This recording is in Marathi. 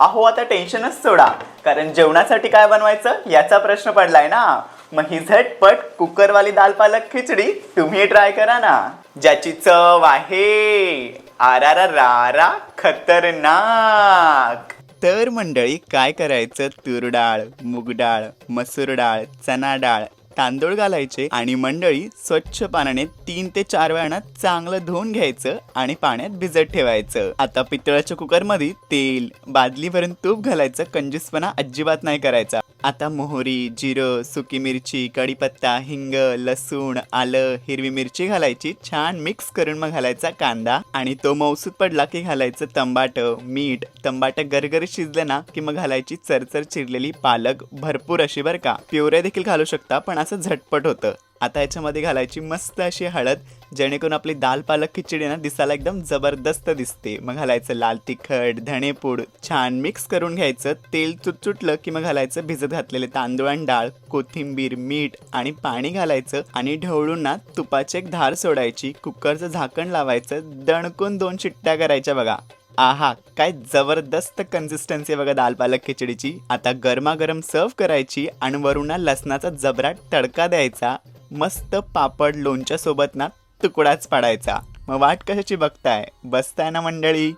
अहो आता टेन्शनच सोडा. कारण जेवणासाठी काय बनवायचं? याचा प्रश्न पडलाय ना. मग ही झटपट कुकरवाली दाल पालक खिचडी तुम्ही ट्राय करा ना. ज्याची चव आहे. आरारा रारा खतरनाक. तर मंडळी काय करायचं? तूर डाळ मूग डाळ मसूर डाळ चना डाळ तांदूळ घालायचे आणि मंडळी स्वच्छ पाण्याने तीन ते चार वेळा चांगलं धुवून घ्यायचं आणि पाण्यात भिजत ठेवायचं. आता पितळाच्या कुकरमध्ये तेल बादली भरून तूप घालायचं कंजूसपणा अजिबात नाही करायचा. आता मोहरी जिरं सुकी मिरची कढीपत्ता हिंग लसूण आलं हिरवी मिरची घालायची छान मिक्स करून मग घालायचा कांदा. आणि तो मौसूद पडला की घालायचं तंबाट मीठ. तंबाट गरगर शिजलं ना की मग घालायची चरचर चिरलेली पालक भरपूर अशी बर का. प्युरे देखील घालू शकता पण असं झटपट होतं. आता याच्यामध्ये घालायची मस्त अशी हळद जेणेकरून आपली दाल पालक खिचडी ना दिसायला एकदम जबरदस्त दिसते. मग घालायचं लाल तिखट धणेपूड छान मिक्स करून घ्यायचं. तेल चुटचुटलं की मग घालायचं भिजत घातलेले तांदूळ आणि डाळ कोथिंबीर मीठ आणि पाणी घालायचं. आणि ढवळून ना तुपाची एक धार सोडायची. कुकरचं झाकण लावायचं. दणकून दोन शिट्ट्या करायच्या बघा. आहा काय जबरदस्त कन्सिस्टन्सी बघा दाल पालक खिचडीची. आता गरमागरम सर्व करायची आणि वरून लसणाचा जबराट तडका द्यायचा. मस्त पापड लोणच्या सोबत ना तुकडाच पाडायचा. मग वाट कशाची बघताय? बसताय ना मंडळी.